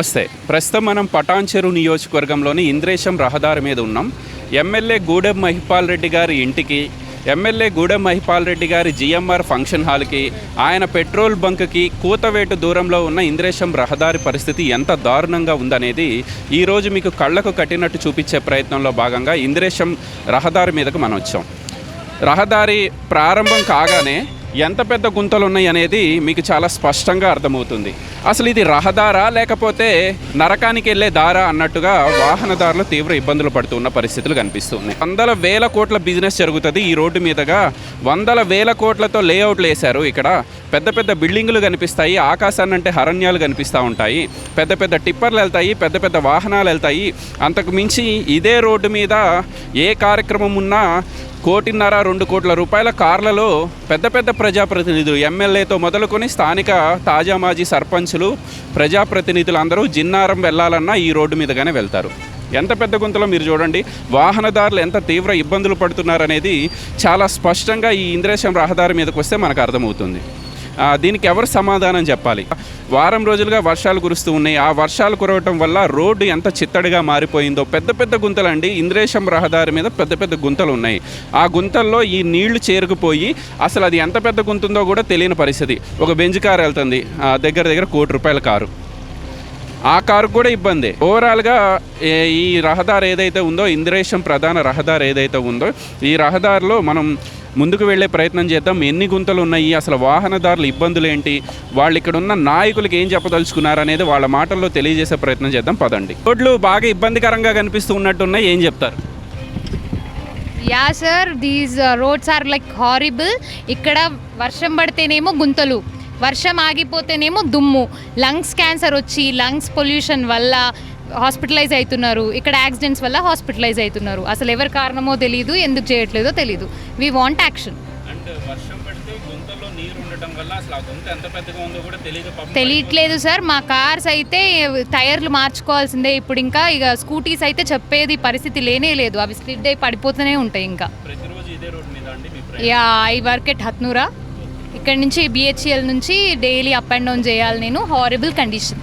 నమస్తే. ప్రస్తుతం మనం పటాన్చెరు నియోజకవర్గంలోని ఇంద్రేశం రహదారి మీద ఉన్నాం. ఎమ్మెల్యే గూడెం మహిపాల్ రెడ్డి గారి ఇంటికి ఎమ్మెల్యే గూడెం మహిపాల్ రెడ్డి గారి జిఎంఆర్ ఫంక్షన్ హాల్కి ఆయన పెట్రోల్ బంక్కి కూతవేటు దూరంలో ఉన్న ఇంద్రేశం రహదారి పరిస్థితి ఎంత దారుణంగా ఉందనేది ఈరోజు మీకు కళ్ళకు కట్టినట్టు చూపించే ప్రయత్నంలో భాగంగా ఇంద్రేశం రహదారి మీదకు మనం వచ్చాం. రహదారి ప్రారంభం కాగానే ఎంత పెద్ద గుంతలు ఉన్నాయి అనేది మీకు చాలా స్పష్టంగా అర్థమవుతుంది. అసలు ఇది రహదారా లేకపోతే నరకానికి వెళ్ళే దారా అన్నట్టుగా వాహనదారులు తీవ్ర ఇబ్బందులు పడుతున్న పరిస్థితులు కనిపిస్తున్నాయి. వందల వేల కోట్ల బిజినెస్ జరుగుతుంది ఈ రోడ్డు మీదుగా. వందల వేల కోట్లతో లేఅవుట్లు వేశారు ఇక్కడ. పెద్ద పెద్ద బిల్డింగులు కనిపిస్తాయి ఆకాశాన్ని అంటే హరణ్యాలు కనిపిస్తూ ఉంటాయి. పెద్ద పెద్ద టిప్పర్లు వెళ్తాయి పెద్ద పెద్ద వాహనాలు వెళ్తాయి. అంతకు మించి ఇదే రోడ్డు మీద ఏ కార్యక్రమం ఉన్నా కోటిన్నర రెండు కోట్ల రూపాయల కార్లలో పెద్ద పెద్ద ప్రజాప్రతినిధులు ఎమ్మెల్యేతో మొదలుకొని స్థానిక తాజా మాజీ సర్పంచులు ప్రజాప్రతినిధులు అందరూ జిన్నారం వెళ్ళాలన్నా ఈ రోడ్డు మీదగానే వెళ్తారు. ఎంత పెద్ద గుంతలో మీరు చూడండి వాహనదారులు ఎంత తీవ్ర ఇబ్బందులు పడుతున్నారనేది చాలా స్పష్టంగా ఈ ఇంద్రేశం రహదారి మీదకి వస్తే మనకు అర్థమవుతుంది. దీనికి ఎవరు సమాధానం చెప్పాలి? వారం రోజులుగా వర్షాలు కురుస్తూ ఉన్నాయి. ఆ వర్షాలు కురవటం వల్ల రోడ్డు ఎంత చిత్తడిగా మారిపోయిందో పెద్ద పెద్ద గుంతలండి. ఇంద్రేశం రహదారి మీద పెద్ద పెద్ద గుంతలు ఉన్నాయి. ఆ గుంతల్లో ఈ నీళ్ళు చేరుకుపోయి అసలు అది ఎంత పెద్ద గుంతుందో కూడా తెలియని పరిస్థితి. ఒక బెంజ్ కారు వెళ్తుంది. దగ్గర దగ్గర కోటి రూపాయల కారు. ఆ కారు కూడా ఇబ్బంది. ఓవరాల్గా ఈ రహదారి ఏదైతే ఉందో ఇంద్రేశం ప్రధాన రహదారి ఏదైతే ఉందో ఈ రహదారిలో మనం ముందుకు వెళ్ళే ప్రయత్నం చేద్దాం. ఎన్ని గుంతలు ఉన్నాయి? అసలు వాహనదారుల ఇబ్బందులు ఏంటి వాళ్ళు ఇక్కడ ఉన్న నాయకులకు ఏం చెప్పదలుచుకున్నారు అనేది వాళ్ళ మాటల్లో తెలియజేసే ప్రయత్నం చేద్దాం. పదండి. రోడ్లు బాగా ఇబ్బందికరంగా కనిపిస్తూ ఉన్నట్టున్నాయి. ఏం చెప్తారు? Yeah sir these roads are like horrible ఇక్కడ వర్షం పడితేనేమో గుంతలు వర్షం ఆగిపోతేనేమో దుమ్ము లంగ్స్ క్యాన్సర్ వచ్చి లంగ్స్ పొల్యూషన్ వల్ల హాస్పిటలైజ్ అవుతున్నారు. ఇక్కడ యాక్సిడెంట్స్ వల్ల హాస్పిటలైజ్ అవుతున్నారు. అసలు ఎవరి కారణమో తెలియదు ఎందుకు చేయట్లేదో తెలియదు వీ వాంట్ యాక్షన్ అండ్ వర్షం పడితే గుంతల్లో నీరు ఉండటం వల్ల అసలు ఆ గుంత ఎంత పెద్దగా ఉందో కూడా తెలియదు తెలియట్లేదు సార్. మా కార్స్ అయితే టైర్లు మార్చుకోవాల్సిందే. ఇప్పుడు ఇంకా ఇక స్కూటీస్ అయితే చెప్పేది పరిస్థితి లేనే లేదు. అవి స్లిడ్ అయి పడిపోతూనే ఉంటాయి ఇంకా. Yeah I work at Hatnoora. ఇక్కడ నుంచి బిహెచ్ఎల్ నుంచి డైలీ అప్ అండ్ డౌన్ చేయాలి నేను. హారబుల్ కండిషన్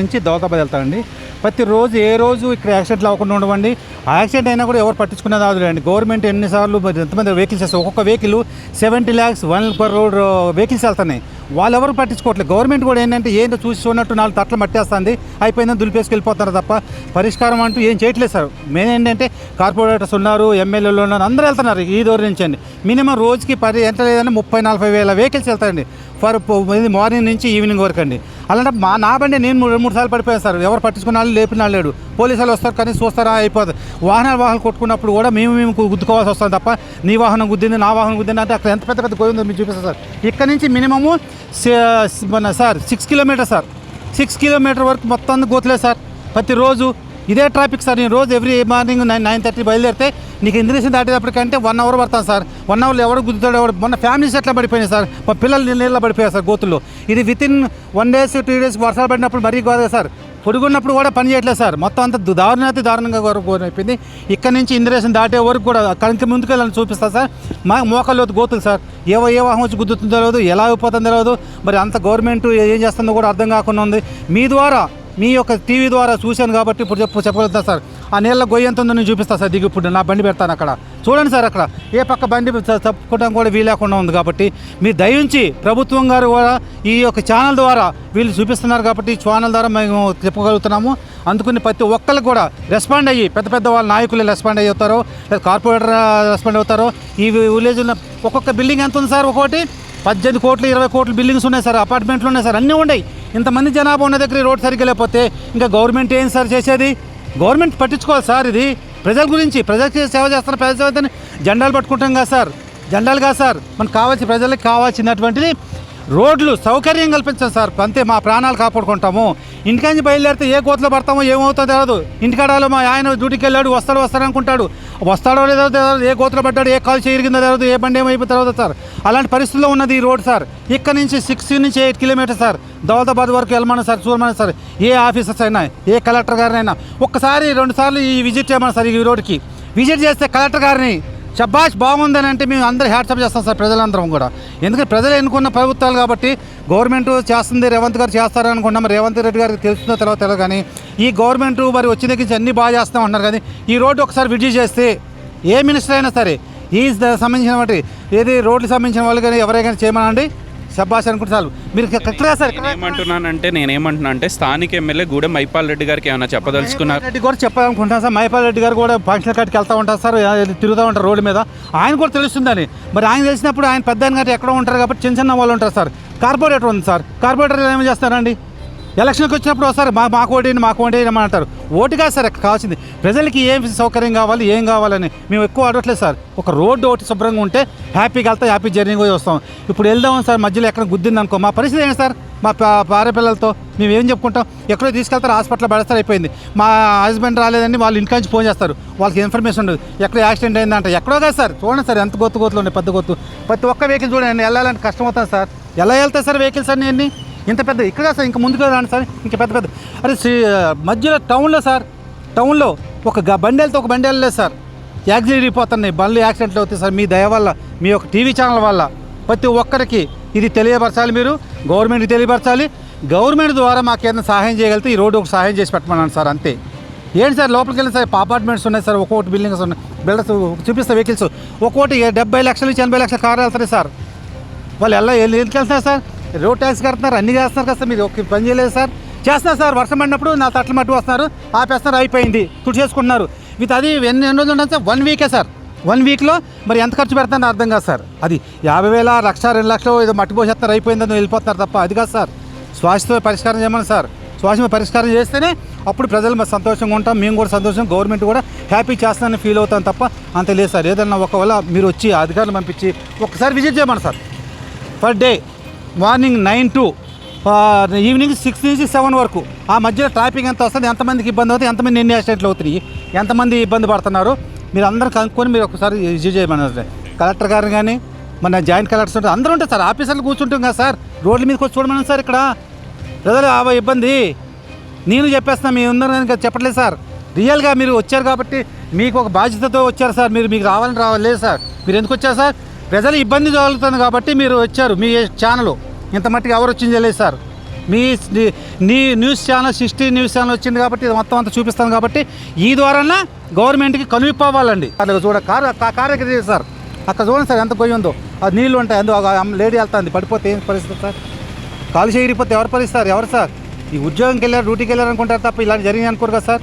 నుంచి వెళ్తానండి ప్రతిరోజు ఏ రోజు ఇక్కడ యాక్సిడెంట్లు అవ్వకుండా ఉండవండి. ఆ యాక్సిడెంట్ అయినా కూడా ఎవరు పట్టించుకునేది కాదులేండి గవర్నమెంట్ ఎన్నిసార్లు ఎంతమంది వెహికల్స్ వేస్తారు ఒక్కొక్క vehicle seventy lakhs one per road vehicles వెళ్తున్నాయి. వాళ్ళు ఎవరు పట్టించుకోవట్లేదు. గవర్నమెంట్ కూడా ఏంటంటే ఏంటో చూసి చూడనట్టు నాలుగు తట్లు మట్టేస్తుంది. అయిపోయిందని దులిపేసుకు వెళ్ళిపోతారు తప్ప పరిష్కారం అంటూ ఏం చేయట్లేదు సార్. మెయిన్ ఏంటంటే కార్పొరేటర్స్ ఉన్నారు ఎమ్మెల్యేలు ఉన్నారు అందరూ వెళ్తున్నారు ఈ దూరం నుంచి అండి మినిమం రోజుకి పది ఎంత లేదంటే ముప్పై నలభై వేల వెహికల్స్ వెళ్తారండి ఫర్ మార్నింగ్ నుంచి ఈవినింగ్ వరకు అండి. అలాంటి మా నా బండి నేను మూడు మూడు సార్లు పడిపోయాను సార్. ఎవరు పట్టించుకున్న వాళ్ళు లేపిన లేడు. పోలీసు వాళ్ళు వస్తారు కానీ చూస్తారా అయిపోతుంది వాహనాలు వాహనాలు కొట్టుకున్నప్పుడు కూడా మేము మేము గుద్దుకోవాల్సి వస్తుంది తప్ప నీ వాహనం గుద్దింది నా వాహనం గుద్దింది అంటే అక్కడ ఎంత పెద్ద పెద్ద గోయి ఉందో మీరు చూపిస్తారు సార్. ఇక్కడ నుంచి మినిమము మన sir six kilometer sir. Six kilometer వరకు మొత్తం గోతులే సార్. ప్రతిరోజు ఇదే ట్రాఫిక్ సార్ నేను రోజు every morning nine nine thirty బయలుదేరితే నీకు ఇంద్రేషన్ దాటేటప్పటికంటే వన్ అవర్ పడతాను సార్. వన్ అవర్లో ఎవరు గుద్దుతాడు ఎవరు మొన్న ఫ్యామిలీస్ ఎట్లా పడిపోయినాయి సార్. మా పిల్లలు నీళ్ళ పడిపోయారు సార్ గోతుల్లో. ఇది within one days two days వర్షాలు పడినప్పుడు మరీ కాదు సార్. పొడుగున్నప్పుడు కూడా పని చేయట్లేదు సార్. మొత్తం అంత దారుణాతి దారుణంగా అయిపోయింది ఇక్కడ నుంచి ఇంద్రేషన్ దాటే వరకు కూడా కనుక ముందుకు వెళ్ళాలని చూపిస్తా సార్. మా మోకాల్లో గోతులు సార్. ఏవో ఏ వాహనం వచ్చి గుద్దుతుందో తెలియదు ఎలా అయిపోతుందో తెలియదు. మరి అంత గవర్నమెంట్ ఏం చేస్తుందో కూడా అర్థం కాకుండా ఉంది. మీ ద్వారా మీ యొక్క టీవీ ద్వారా చూశాను కాబట్టి ఇప్పుడు చెప్పు చెప్పగలుగుతాను సార్. ఆ నీళ్ళ గొయ్యి ఎంత ఉందో నేను చూపిస్తాను సార్ దిగి ఇప్పుడు నా బండి పెడతాను అక్కడ. చూడండి సార్ అక్కడ. ఏ పక్క బండి తప్పుకోవడం కూడా వీలేకుండా ఉంది కాబట్టి మీరు దయించి ప్రభుత్వం గారు కూడా ఈ యొక్క ఛానల్ ద్వారా వీళ్ళు చూపిస్తున్నారు కాబట్టి ఈ ఛానల్ ద్వారా మేము చెప్పగలుగుతున్నాము. అందుకని ప్రతి ఒక్కరు కూడా రెస్పాండ్ అయ్యి పెద్ద పెద్ద వాళ్ళ నాయకులు రెస్పాండ్ అయ్యి అవుతారో లేదా కార్పొరేటర్ రెస్పాండ్ అవుతారో. ఈ విలేజ్లో ఒక్కొక్క బిల్డింగ్ ఎంత ఉంది సార్? ఒకటి పద్దెనిమిది కోట్లు ఇరవై కోట్ల బిల్డింగ్స్ ఉన్నాయి సార్ అపార్ట్మెంట్లు ఉన్నాయి సార్ అన్నీ ఉన్నాయి. ఇంతమంది జనాభా ఉన్న దగ్గర రోడ్ సరిగ్గా లేకపోతే ఇంకా గవర్నమెంట్ ఏం సార్ చేసేది? గవర్నమెంట్ పట్టించుకోవాలి సార్ ఇది. ప్రజల గురించి ప్రజలకి సేవ చేస్తున్న ప్రజల సేవ జెండాలు పట్టుకుంటాం కదా సార్. జెండాలు కాదు సార్. మనకు కావాల్సి ప్రజలకు కావాల్సినటువంటిది రోడ్లు సౌకర్యం కల్పించాలి సార్. అంతే మా ప్రాణాలు కాపాడుకుంటాము. ఇంటికాంచి బయలుదేరితే ఏ కోతలో పడతామో ఏమవుతుందో తెలియదు ఇంటికాడలో మా ఆయన డ్యూటీకి వెళ్ళాడు వస్తాడు వస్తాడు అనుకుంటాడు. వస్తాడో లేదో తెలియదు ఏ కోతలో పడ్డాడు ఏ కాల్ చేరిగిందో తెలియదు ఏ బండి ఏమైపోతుందో తెలియదు సార్. అలాంటి పరిస్థితుల్లో ఉన్నది ఈ రోడ్ సార్. ఇక్కడ నుంచి సిక్స్ నుంచి ఎయిట్ కిలోమీటర్ సార్. దౌలతాబాద్ వరకు వెళ్ళమని సార్ చూడమని సార్. ఏ ఆఫీసర్స్ అయినా ఏ కలెక్టర్ గారినైనా. ఒక్కసారి రెండు సార్లు ఈ విజిట్ చేయమని సార్ ఈ రోడ్కి. విజిట్ చేస్తే కలెక్టర్ గారిని షబ్బాష్ బాగుందని అంటే మేము అందరూ హ్యాట్సప్ చేస్తాం సార్ ప్రజలందరం కూడా. ఎందుకంటే ప్రజలు ఎన్నుకున్న ప్రభుత్వాలు కాబట్టి గవర్నమెంట్ చేస్తుంది రేవంత్ గారు చేస్తారు అనుకున్నాం రేవంత్ రెడ్డి గారికి తెలుస్తుందో తర్వాత తెలియదు కానీ ఈ గవర్నమెంట్ మరి వచ్చిన దగ్గర నుంచి అన్ని బాగా చేస్తాం అంటున్నారు కానీ ఈ రోడ్డు ఒకసారి విజిట్ చేస్తే ఏ మినిస్టర్ అయినా సరే ఈ సంబంధించిన వాటి ఏది రోడ్లు సంబంధించిన వాళ్ళు కానీ ఎవరైనా చేయమనండి. షబాష్ అనుకుంటే చాలు. మీరు కరెక్ట్గా సార్ నేనేమంటున్నానంటే నేనేమంటున్నా అంటే స్థానిక ఎమ్మెల్యే గూడెం మైపాల్ రెడ్డి గారికి ఏమైనా చెప్పదలుచుకున్నారు రెడ్డి కూడా చెప్పాలనుకుంటున్నాను సార్. మైపాల్ రెడ్డి గారు కూడా ఫంక్షన్ కాడికి వెళ్తూ ఉంటారు సార్. తిరుగుతూ ఉంటారు రోడ్డు మీద. ఆయన కూడా తెలుస్తుందని. మరి ఆయన తెలిసినప్పుడు ఆయన పెద్ద ఎక్కడో ఉంటారు కాబట్టి చిన్న చిన్న వాళ్ళు ఉంటారు సార్. కార్పొరేటర్ ఉంది సార్. కార్పొరేటర్ ఏం చేస్తారండి? ఎలక్షన్కి వచ్చినప్పుడు ఒకసారి మా మాకు ఓటేయండి మాకు ఓటేయండి అని అంటారు. ఓటుగా సార్ అక్కడ కావాల్సింది. ప్రజలకి ఏం సౌకర్యం కావాలి ఏం కావాలని మేము ఎక్కువ అడగట్లేదు సార్. ఒక రోడ్డు ఒకటి శుభ్రంగా ఉంటే హ్యాపీగా వెళ్తాం హ్యాపీ జర్నీ పోయి వస్తాం ఇప్పుడు వెళ్దాం సార్ మధ్యలో ఎక్కడ గుద్దింది అనుకో మా పరిస్థితి ఏంటి సార్? మా పా- పిల్లలతో మేము ఏం చెప్పుకుంటాం? ఎక్కడో తీసుకెళ్తారు హాస్పిటల్ పడేస్తారు అయిపోయింది. మా హస్బెండ్ రాలేదని వాళ్ళు ఇంటి నుంచి ఫోన్ చేస్తారు. వాళ్ళకి ఇన్ఫర్మేషన్ ఉండదు. ఎక్కడ యాక్సిడెంట్ అయిందంట. ఎక్కడో కాదు సార్ చూడండి సార్ ఎంత గొత్తు గొత్తులు ఉన్నాయి పెద్ద గొత్తు. ప్రతి ఒక్క వెహికల్ చూడండి వెళ్ళాలంటే కష్టం అవుతుంది సార్. ఎలా వెళ్తాయి సార్ వెహికల్స్ అన్నీ అన్నీ? ఇంత పెద్ద ఇక్కడ సార్ ఇంకా ముందుకు రాండి సార్ ఇంకా పెద్ద పెద్ద. అరే శ్రీ- మధ్యలో టౌన్లో సార్ టౌన్లో ఒక గ- బండి వెళ్తే ఒక బండి వెళ్ళలేదు సార్. యాక్సిడెంట్ అయిపోతున్నాయి బండ్లు యాక్సిడెంట్లు అవుతాయి సార్ మీ దయ వల్ల మీ యొక్క టీవీ ఛానల్ వల్ల. ప్రతి ఒక్కరికి ఇది తెలియపరచాలి మీరు గవర్నమెంట్కి తెలియపరచాలి. గవర్నమెంట్ ద్వారా మాకు ఏదైనా సహాయం చేయగలిగితే ఈ రోడ్డు ఒక సహాయం చేసి పెట్టమన్నాను సార్ అంతే. ఏంటి సార్ లోపలికి వెళ్ళి సార్ అపార్ట్మెంట్స్ ఉన్నాయి సార్ ఒక్కొక్కటి బిల్డింగ్స్ ఉన్నాయి బిల్డర్స్ చూపిస్తే వెహికల్స్. ఒక్కొక్కటి డెబ్బై లక్షలు ఎనభై లక్షల కార్లు వెళ్తాయి సార్. వాళ్ళు ఎలా ఎందుకు వెళ్తున్నారు సార్? రోడ్ ట్యాక్స్ కడుతున్నారు అన్ని చేస్తున్నారు కదా సార్ మీరు ఒక పని చేయలేదు సార్. చేస్తున్నారు సార్ వర్షం పడినప్పుడు నా తట్ల మట్టు వస్తున్నారు ఆపేస్తున్నారు అయిపోయింది తుడి చేసుకుంటున్నారు. విత్ అది ఎన్ని ఎన్ని రోజులు ఉంటుంది సార్? వన్ వీకే సార్. వన్ వీక్లో మరి ఎంత ఖర్చు పెడతానో అర్థం కాదు సార్. అది యాభై వేల లక్ష రెండు లక్షలు ఏదో మట్టి పోసేస్తారు అయిపోయిందని వెళ్ళిపోతున్నారు తప్ప అది కాదు సార్. శ్వాసతో పరిష్కారం చేయమని సార్. శ్వాస పరిష్కారం చేస్తేనే అప్పుడు ప్రజలు మరి సంతోషంగా ఉంటాం మేము కూడా సంతోషం గవర్నమెంట్ కూడా హ్యాపీ చేస్తానని ఫీల్ అవుతాం తప్ప అంత లేదు సార్. ఏదన్నా ఒకవేళ మీరు వచ్చి అధికారులు పంపించి ఒకసారి విజిట్ చేయమని sir. Per day morning nine to evening six నుంచి సెవెన్ వరకు. ఆ మధ్యలో ట్రాఫిక్ ఎంత వస్తుంది ఎంతమందికి ఇబ్బంది అవుతుంది ఎంతమంది ఎన్ని యాక్సిడెంట్లు అవుతున్నాయి ఎంతమంది ఇబ్బంది పడుతున్నారు మీరు అందరూ కనుక్కొని మీరు ఒకసారి ఇష్యూ చేయమన్నారు. కలెక్టర్ గారు కానీ మన జాయింట్ కలెక్టర్స్ ఉంటారు అందరూ ఉంటారు సార్ ఆఫీసర్లు కూర్చుంటాం కదా సార్ రోడ్ల మీదకి వచ్చి చూడమని సార్ ఇక్కడ. ప్రజలు ఆ ఇబ్బంది. నేను చెప్పేస్తున్నా మీ ఉందని చెప్పట్లేదు సార్. రియల్గా మీరు వచ్చారు కాబట్టి మీకు ఒక బాధ్యతతో వచ్చారు సార్ మీరు మీకు రావాలని రావాలి లేదు సార్. మీరు ఎందుకు వచ్చారు సార్? ప్రజలు ఇబ్బంది జరుగుతుంది కాబట్టి మీరు వచ్చారు మీ ఛానల్. ఇంత మట్టికి ఎవరు వచ్చింది లేదు సార్. మీ నీ news channel sixty news channel వచ్చింది కాబట్టి ఇది మొత్తం అంతా చూపిస్తాను కాబట్టి ఈ ద్వారా గవర్నమెంట్కి కనువిపోవాలండి అట్లా చూడ కారు ఆ కారు ఎక్కడ సార్. అక్కడ చూడండి సార్ ఎంత పొయ్యి ఉందో అది నీళ్ళు ఉంటాయి అందులో ఒక లేడీ వెళ్తుంది. పడిపోతే ఏం పరిస్థితి సార్? కాలు చేయరిపోతే ఎవరు పరిస్తారు ఎవరు సార్? ఈ ఉద్యోగంకి వెళ్ళారు డ్యూటీకి వెళ్ళారు అనుకుంటారు తప్ప ఇలాంటి జరిగింది అనుకోరు కదా సార్.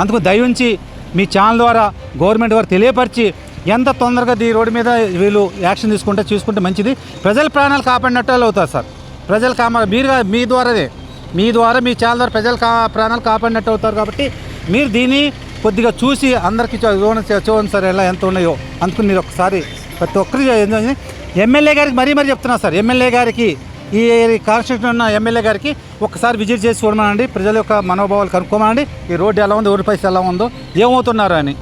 అందుకు దయ ఉంచి మీ ఛానల్ ద్వారా గవర్నమెంట్ వారు తెలియపరిచి ఎంత తొందరగా ఈ రోడ్డు మీద వీళ్ళు యాక్షన్ తీసుకుంటే చూసుకుంటే మంచిది. ప్రజల ప్రాణాలు కాపాడినట్టు అవుతారు సార్. ప్రజలు కామ మీరు మీ ద్వారానే. మీ ద్వారా మీ ఛానల్ ద్వారా ప్రజల కా ప్రాణాలు కాపాడినట్టు అవుతారు కాబట్టి మీరు దీన్ని కొద్దిగా చూసి అందరికీ చూ- చూడండి సార్, చూడండి సార్ ఎలా ఎంత ఉన్నాయో అందుకు మీరు ఒకసారి ప్రతి ఒక్కరి ఎమ్మెల్యే గారికి మరీ మరీ చెప్తున్నా సార్. ఎమ్మెల్యే గారికి ఈ కాన్స్టిట్యూషన్ ఉన్న ఎమ్మెల్యే గారికి ఒకసారి విజిట్ చేసి చూడమనండి. ప్రజల యొక్క మనోభావాలు కనుక్కోమనండి. ఈ రోడ్డు ఎలా ఉందో ఊరి పరిస్థితి ఎలా ఉందో ఏమవుతున్నారు అని.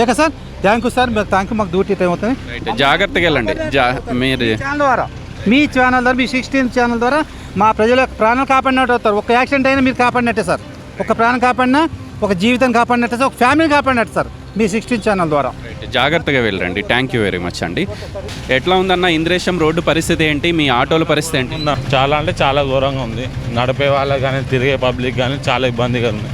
ఏక సార్? థ్యాంక్ యూ సార్ మీకు థ్యాంక్ యూ మాకు డ్యూటీ టైం అవుతుంది. రైట్ జాగ్రత్తగా వెళ్ళండి. జా మీరు మీ ఛానల్ ద్వారా మీ ఛానల్ ద్వారా మీ సిక్స్టీన్ ఛానల్ ద్వారా మా ప్రజల ప్రాణాలు కాపాడినట్టు అవుతారు. ఒక యాక్సిడెంట్ అయినా మీరు కాపాడినట్టే సార్. ఒక ప్రాణం కాపాడినా ఒక జీవితం కాపాడినట్టే సార్. ఒక ఫ్యామిలీ కాపాడినట్టు సార్ మీ సిక్స్టీన్ ఛానల్ ద్వారా. రైట్ జాగ్రత్తగా వెళ్ళండి. థ్యాంక్ యూ వెరీ మచ్ అండి. ఎట్లా ఉందన్న ఇంద్రేశం రోడ్డు పరిస్థితి ఏంటి? మీ ఆటోల పరిస్థితి ఏంటి? చాలా అంటే చాలా ఘోరంగా ఉంది. నడిపే వాళ్ళకి కానీ తిరిగే పబ్లిక్ కానీ చాలా ఇబ్బందిగా ఉంది.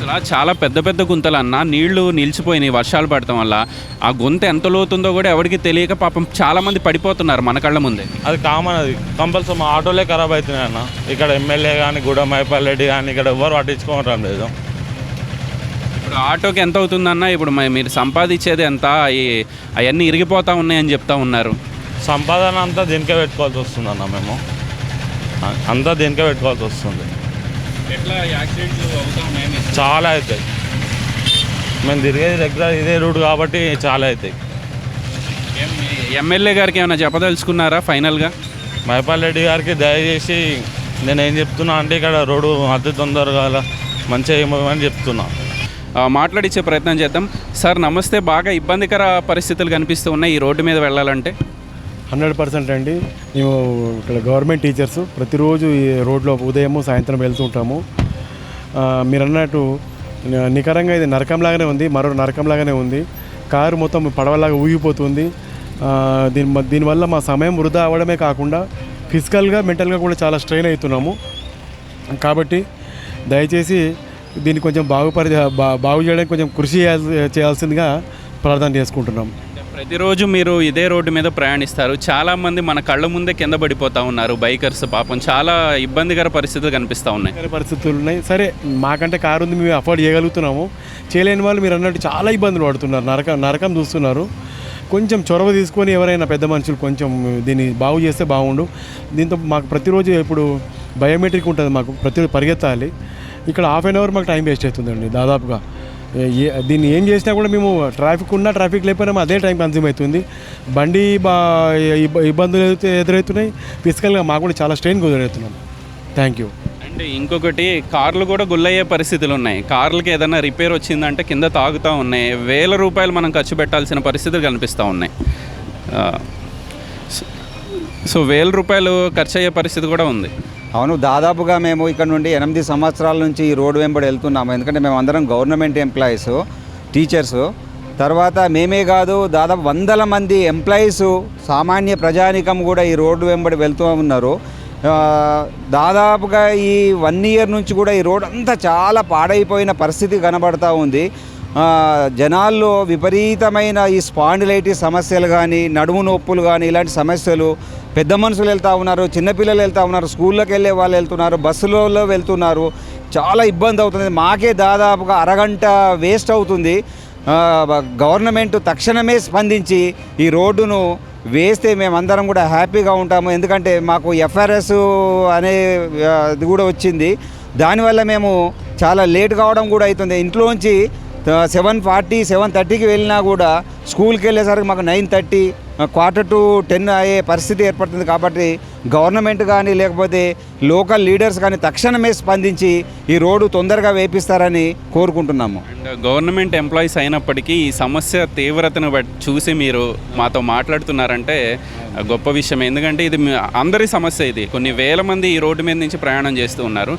అసలు చాలా పెద్ద పెద్ద గుంతలు అన్న నీళ్ళు నిలిచిపోయినాయి వర్షాలు పడటం వల్ల. ఆ గుంత ఎంత లోతుందో కూడా ఎవరికి తెలియక పాపం చాలా మంది పడిపోతున్నారు మన కళ్ళ ముందే. అది కామన్ అది. కంపల్సరీ మా ఆటోలే ఖరాబ్ అవుతున్నాయి అన్న. ఇక్కడ ఎమ్మెల్యే కానీ గూడెం మైపాల్ రెడ్డి కానీ ఇక్కడ ఎవరు పట్టించుకోవడం లేదు ఇప్పుడు ఆటోకి ఎంత అవుతుందన్న ఇప్పుడు మ- మీరు సంపాదించేది ఎంత అవన్నీ ఇరిగిపోతా ఉన్నాయని చెప్తా ఉన్నారు. సంపాదన అంతా దీనికే పెట్టుకోవాల్సి వస్తుంది అన్న మేము అంతా దీనికే పెట్టుకోవాల్సి వస్తుంది ఎట్లా యాక్సిడెంట్లు అవుతా ఉన్నాయి చాలా అవుతాయి. మేము తిరిగేది రెగ్యులర్ ఇదే రూట్ కాబట్టి చాలా అవుతాయి. ఎమ్మెల్యే గారికి ఏమైనా చెప్పదలుచుకున్నారా ఫైనల్గా? మైపాల్ రెడ్డి గారికి దయచేసి నేను ఏం చెప్తున్నా అంటే ఇక్కడ రోడ్డు అతి తొందరగా మంచిగా ఏమని చెప్తున్నా. మాట్లాడించే ప్రయత్నం చేద్దాం. సార్ నమస్తే. బాగా ఇబ్బందికర పరిస్థితులు కనిపిస్తూ ఉన్నాయి ఈ రోడ్డు మీద వెళ్ళాలంటే. హండ్రెడ్ పర్సెంట్ అండి. మేము ఇక్కడ గవర్నమెంట్ టీచర్స్ ప్రతిరోజు ఈ రోడ్లో ఉదయము సాయంత్రం వెళ్తూ ఉంటాము. మీరు అన్నట్టు నికరంగా ఇది నరకంలాగానే ఉంది మరో నరకంలాగానే ఉంది. కారు మొత్తం పడవలాగా ఊగిపోతుంది. దీని దీనివల్ల మా సమయం వృధా అవ్వడమే కాకుండా ఫిజికల్గా మెంటల్గా కూడా చాలా స్ట్రెయిన్ అవుతున్నాము. కాబట్టి దయచేసి దీన్ని కొంచెం బాగుపరి బా- బాగు చేయడానికి కొంచెం కృషి చేయాల్సి చేయాల్సిందిగా ప్రార్థన చేసుకుంటున్నాం. ప్రతిరోజు మీరు ఇదే రోడ్డు మీద ప్రయాణిస్తారు. చాలామంది మన కళ్ళ ముందే కింద పడిపోతా ఉన్నారు బైకర్స్ పాపం. చాలా ఇబ్బందికర పరిస్థితులు కనిపిస్తూ ఉన్నాయి. పరిస్థితులు ఉన్నాయి. సరే మాకంటే కారు ఉంది మేము అఫోర్డ్ చేయగలుగుతున్నాము. చేయలేని వాళ్ళు మీరు అన్నట్టు చాలా ఇబ్బందులు పడుతున్నారు. నరకం నరకం చూస్తున్నారు. కొంచెం చొరవ తీసుకొని ఎవరైనా పెద్ద మనుషులు కొంచెం దీన్ని బాగు చేస్తే బాగుండు. దీంతో మాకు ప్రతిరోజు ఇప్పుడు బయోమెట్రిక్ ఉంటుంది మాకు ప్రతిరోజు పరిగెత్తాలి. ఇక్కడ హాఫ్ అన్ అవర్ మాకు టైం వేస్ట్ అవుతుందండి దాదాపుగా. దీన్ని ఏం చేసినా కూడా మేము ట్రాఫిక్ ఉన్నా ట్రాఫిక్ లేకపోయినా అదే టైం కన్జ్యూమ్ అవుతుంది. బండి బా ఇబ్బ- ఇబ్బందులు ఎదురవుతున్నాయి. ఫిజికల్గా మాకు కూడా చాలా స్ట్రెయిన్ ఎదురవుతున్నాం థ్యాంక్ యూ అంటే ఇంకొకటి కార్లు కూడా గుల్లయ్యే పరిస్థితులు ఉన్నాయి. కార్లకి ఏదైనా రిపేర్ వచ్చిందంటే కింద తాగుతూ ఉన్నాయి. వేల రూపాయలు మనం ఖర్చు పెట్టాల్సిన పరిస్థితులు కనిపిస్తూ ఉన్నాయి. సో- సో వేల రూపాయలు ఖర్చు అయ్యే పరిస్థితి కూడా ఉంది. అవును దాదాపుగా మేము ఇక్కడ నుండి ఎనిమిది సంవత్సరాల నుంచి ఈ రోడ్డు వెంబడి వెళ్తున్నాము. ఎందుకంటే మేము అందరం గవర్నమెంట్ ఎంప్లాయీస్ టీచర్స్ తర్వాత మేమే కాదు దాదాపు వందల మంది ఎంప్లాయీస్ సామాన్య ప్రజానికం కూడా ఈ రోడ్డు వెంబడి వెళ్తూ ఉన్నారు. దాదాపుగా ఈ వన్ ఇయర్ నుంచి కూడా ఈ రోడ్ అంతా చాలా పాడైపోయిన పరిస్థితి కనబడతా ఉంది. జనాల్లో విపరీతమైన ఈ స్పాండిలైటిస్ సమస్యలు కానీ నడుము నొప్పులు కానీ ఇలాంటి సమస్యలు పెద్ద మనుషులు వెళ్తూ ఉన్నారు చిన్నపిల్లలు వెళ్తూ ఉన్నారు స్కూళ్ళకి వెళ్ళే వాళ్ళు వెళ్తున్నారు బస్సులలో వెళ్తున్నారు. చాలా ఇబ్బంది అవుతుంది. మాకే దాదాపుగా అరగంట వేస్ట్ అవుతుంది. గవర్నమెంట్ తక్షణమే స్పందించి ఈ రోడ్డును వేస్తే మేమందరం కూడా హ్యాపీగా ఉంటాము. ఎందుకంటే మాకు ఎఫ్ఆర్ఎస్ అనే ఇది కూడా వచ్చింది. దానివల్ల మేము చాలా లేట్ కావడం కూడా అవుతుంది. ఇంట్లోంచి సెవెన్ ఫార్టీ సెవెన్ థర్టీకి వెళ్ళినా కూడా స్కూల్కి వెళ్ళేసరికి మాకు nine thirty quarter to ten అయ్యే పరిస్థితి ఏర్పడుతుంది కాబట్టి గవర్నమెంట్ కానీ లేకపోతే లోకల్ లీడర్స్ కానీ తక్షణమే స్పందించి ఈ రోడ్డు తొందరగా వేపిస్తారని కోరుకుంటున్నాము. గవర్నమెంట్ ఎంప్లాయీస్ అయినప్పటికీ ఈ సమస్య తీవ్రతను బట్టి చూసి మీరు మాతో మాట్లాడుతున్నారంటే గొప్ప విషయం ఎందుకంటే ఇది అందరి సమస్య ఇది. కొన్ని వేల మంది ఈ రోడ్డు మీద నుంచి ప్రయాణం చేస్తూ ఉన్నారు.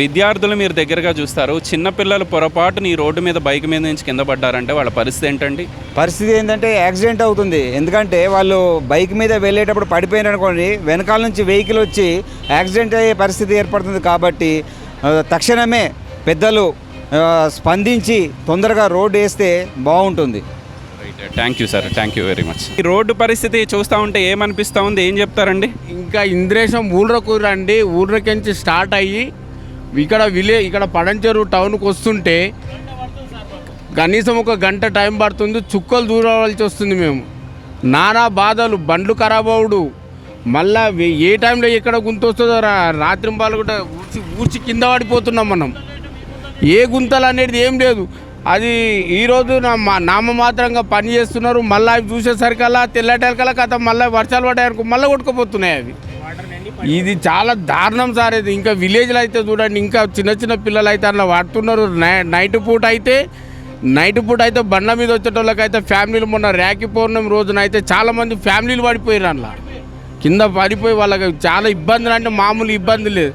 విద్యార్థులు మీరు దగ్గరగా చూస్తారు. చిన్నపిల్లలు పొరపాటున ఈ రోడ్డు మీద బైక్ మీద నుంచి కింద పడ్డారంటే వాళ్ళ పరిస్థితి ఏంటండి? పరిస్థితి ఏంటంటే యాక్సిడెంట్ అవుతుంది. ఎందుకంటే వాళ్ళు బైక్ మీద వెళ్ళేటప్పుడు పడిపోయిన అనుకోండి వెనకాల నుంచి వెహికల్ వచ్చి యాక్సిడెంట్ అయ్యే పరిస్థితి ఏర్పడుతుంది కాబట్టి తక్షణమే పెద్దలు స్పందించి తొందరగా రోడ్డు వేస్తే బాగుంటుంది. Thank you sir thank you very much ఈ రోడ్డు పరిస్థితి చూస్తూ ఉంటే ఏమనిపిస్తూ ఉంది? ఏం చెప్తారండి? ఇంకా ఇంద్రేశం ఊళ్ళకు రండి. ఊళ్ళకి స్టార్ట్ అయ్యి ఇక్కడ విలే ఇక్కడ పడంచెరు టౌన్కి వస్తుంటే కనీసం ఒక గంట టైం పడుతుంది. చుక్కలు దూరవలసి వస్తుంది మేము. నానా బాధలు. బండ్లు ఖరాబ్ అవుడు. మళ్ళా ఏ టైంలో ఎక్కడ గుంత వస్తుందో రా రాత్రి పాలు కూడా ఊడ్చి ఊడ్చి కింద పడిపోతున్నాం మనం. ఏ గుంతలు అనేది ఏం లేదు. అది ఈరోజు నా నామమాత్రంగా పని చేస్తున్నారు. మళ్ళీ అవి చూసేసరికల్లా తెల్లటరికల్లా కథ మళ్ళీ వర్షాలు పడ్డాయనుకో మళ్ళీ కొట్టుకుపోతున్నాయి అవి. ఇది చాలా దారుణం సార్ ఇది. ఇంకా విలేజ్లో అయితే చూడండి ఇంకా చిన్న చిన్న పిల్లలు అయితే అలా వాడుతున్నారు నైట్ పూట అయితే నైట్ పూట అయితే బండ్ల మీద వచ్చేటోళ్ళకైతే ఫ్యామిలీలు మొన్న ర్యాకి పౌర్ణమి రోజున అయితే చాలామంది ఫ్యామిలీలు పడిపోయారు అలా కింద పడిపోయి వాళ్ళకి చాలా ఇబ్బందులు అంటే మామూలు ఇబ్బంది లేదు.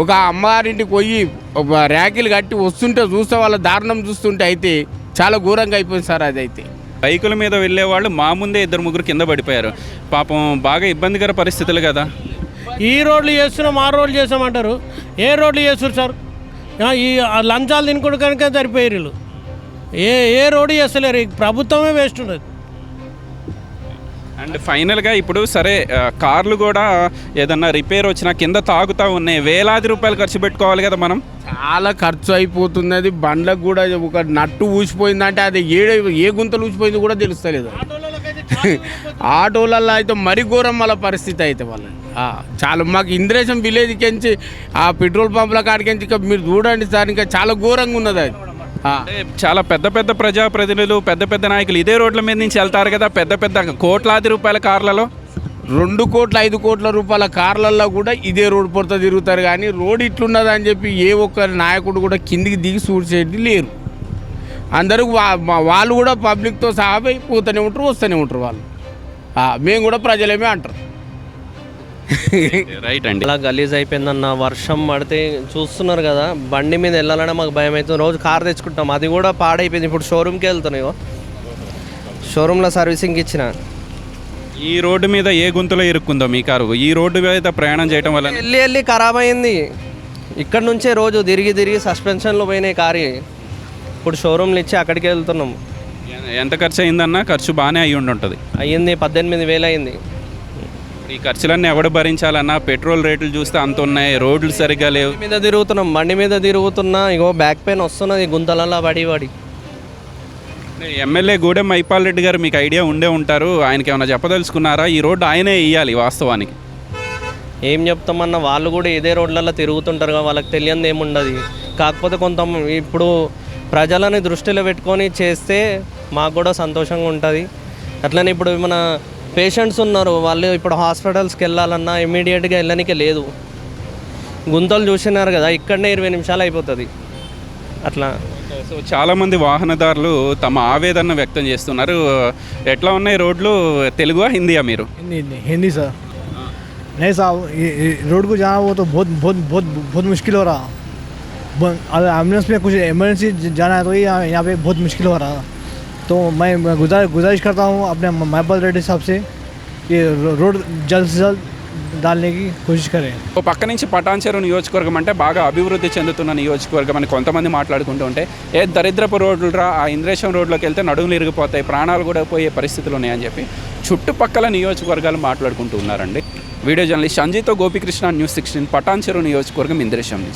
ఒక అమ్మగారింటికి పోయి ఒక ర్యాకిలు కట్టి వస్తుంటే చూస్తే వాళ్ళ దారుణం చూస్తుంటే అయితే చాలా ఘోరంగా అయిపోయింది సార్ అది అయితే బైకుల మీద వెళ్ళే వాళ్ళు మా ముందే ఇద్దరు ముగ్గురు కింద పడిపోయారు. పాపం బాగా ఇబ్బందికర పరిస్థితులు కదా. ఈ రోడ్లు చేస్తున్నాం ఆ రోడ్లు చేస్తామంటారు. ఏ రోడ్లు చేస్తారు సార్? ఈ లంచాలు తినుకుంటూ కనుక సరిపోయారు వీళ్ళు. ఏ ఏ రోడ్డు చేస్తలేరు? ఈ ప్రభుత్వమే వేస్ట్ ఉన్నది. అండ్ ఫైనల్గా ఇప్పుడు సరే కార్లు కూడా ఏదన్నా రిపేర్ వచ్చినా కింద తాగుతూ ఉన్నాయి. వేలాది రూపాయలు ఖర్చు పెట్టుకోవాలి కదా మనం? చాలా ఖర్చు అయిపోతుంది అది. బండ్లకు కూడా ఒక నట్టు ఊసిపోయిందంటే అది ఏ ఏ గుంతలు ఊసిపోయింది కూడా తెలుస్తలేదు. ఆటోలలో అయితే మరి ఘోరం వాళ్ళ పరిస్థితి అయితే వాళ్ళు చాలా మాకు ఇంద్రేశం విలేజ్కి ఆ పెట్రోల్ పంపుల కాడికి ఇంకా మీరు చూడండి సార్ ఇంకా చాలా ఘోరంగా ఉన్నది అది. అంటే చాలా పెద్ద పెద్ద ప్రజాప్రతినిధులు పెద్ద పెద్ద నాయకులు ఇదే రోడ్ల మీద నుంచి వెళ్తారు కదా పెద్ద పెద్ద కోట్లాది రూపాయల కార్లలో? రెండు కోట్ల ఐదు కోట్ల రూపాయల కార్లల్లో కూడా ఇదే రోడ్డు పొడత తిరుగుతారు. కానీ రోడ్ ఇట్లున్నది అని చెప్పి ఏ ఒక్క నాయకుడు కూడా కిందికి దిగి చూసేది లేరు. అందరూ వాళ్ళు కూడా పబ్లిక్తో సహా పోతూనే ఉంటారు వస్తూనే ఉంటారు వాళ్ళు. మేము కూడా ప్రజలేమే అంటారు. రైట్ అండి. ఇలా గలీజ్ అయిపోయిందన్న వర్షం పడితే చూస్తున్నారు కదా బండి మీద వెళ్ళాలంటే మాకు భయం అవుతుంది. రోజు కార్ తెచ్చుకుంటాం. అది కూడా పాడైపోయింది. ఇప్పుడు షోరూమ్కి వెళ్తున్నాయో షోరూంలో సర్వీసింగ్ ఇచ్చిన. ఈ రోడ్డు మీద ఏ గుంతలో ఇరుక్కుందో మీ కారు? ఈ రోడ్డు మీద ప్రయాణం చేయడం వల్ల వెళ్ళి వెళ్ళి ఖరాబ్ అయింది. ఇక్కడ నుంచే రోజు తిరిగి తిరిగి సస్పెన్షన్లో పోయినాయి కారు. ఇప్పుడు షోరూమ్లు ఇచ్చి అక్కడికి వెళ్తున్నాం. ఎంత ఖర్చు అయిందన్నా ఖర్చు బాగానే అయ్యి ఉండి ఉంటుంది అయ్యింది పద్దెనిమిది వేలు అయింది ఈ ఖర్చులన్నీ ఎవడు భరించాలన్నా పెట్రోల్ రేట్లు చూస్తే అంత ఉన్నాయి రోడ్లు సరిగ్గా లేవు. మీద తిరుగుతున్నాం బండి మీద తిరుగుతున్నా ఇగో బ్యాక్ పెయిన్ వస్తున్నది గుంతలలో పడి పడి. ఎమ్మెల్యే గూడెం మైపాల్ రెడ్డి గారు మీకు ఐడియా ఉండే ఉంటారు ఆయనకి ఏమైనా చెప్పదలుచుకున్నారా? ఈ రోడ్డు ఆయనే ఇయ్యాలి వాస్తవానికి. ఏం చెప్తామన్న వాళ్ళు కూడా ఇదే రోడ్లలో తిరుగుతుంటారు వాళ్ళకి తెలియంది ఏముండదు. కాకపోతే కొంత ఇప్పుడు ప్రజలని దృష్టిలో పెట్టుకొని చేస్తే మాకు కూడా సంతోషంగా ఉంటుంది. అట్లనే ఇప్పుడు మన పేషెంట్స్ ఉన్నారు వాళ్ళు ఇప్పుడు హాస్పిటల్స్కి వెళ్ళాలన్నా ఇమీడియట్గా వెళ్ళడానికి లేదు గుంతలు చూసినారు కదా ఇక్కడనే ఇరవై నిమిషాలు అయిపోతుంది అట్లా సో చాలామంది వాహనదారులు తమ ఆవేదన వ్యక్తం చేస్తున్నారు ఎట్లా ఉన్నాయి రోడ్లు తెలుగువా హిందీయా మీరు हिंदी हिंदी सर नहीं साहब ये- ये रोड को जाना वो तो बहुत बहुत बहुत बहुत मुश्किल हो रहा ब- अगर एम्बुलेंस में कुछ इमरजेंसी जाना है तो ये यहाँ यहाँ पे बहुत मुश्किल हो रहा तो मैं मैं गुजार गुजारिश करता हूँ अपने महबल रेड्डी साहब से ये रो- रोड जल्द से जल्द डालने की कोशिश करें ఓ పక్క నుంచి పటాన్చెరు నియోజకవర్గం అంటే బాగా అభివృద్ధి చెందుతున్న నియోజకవర్గం అని కొంతమంది మాట్లాడుకుంటూ ఉంటే ఏ దరిద్రపు రోడ్లు రా ఆ ఇంద్రేశం రోడ్లోకి వెళ్తే నడుములు ఇరిగిపోతాయి ప్రాణాలు కూడా పోయే పరిస్థితులు ఉన్నాయని చెప్పి చుట్టుపక్కల నియోజకవర్గాలు మాట్లాడుకుంటూ ఉన్నారండి video journalist సంజయ్తో Gopikrishna news sixteen Patancheru నియోజకవర్గం ఇంద్రేశం నుంచి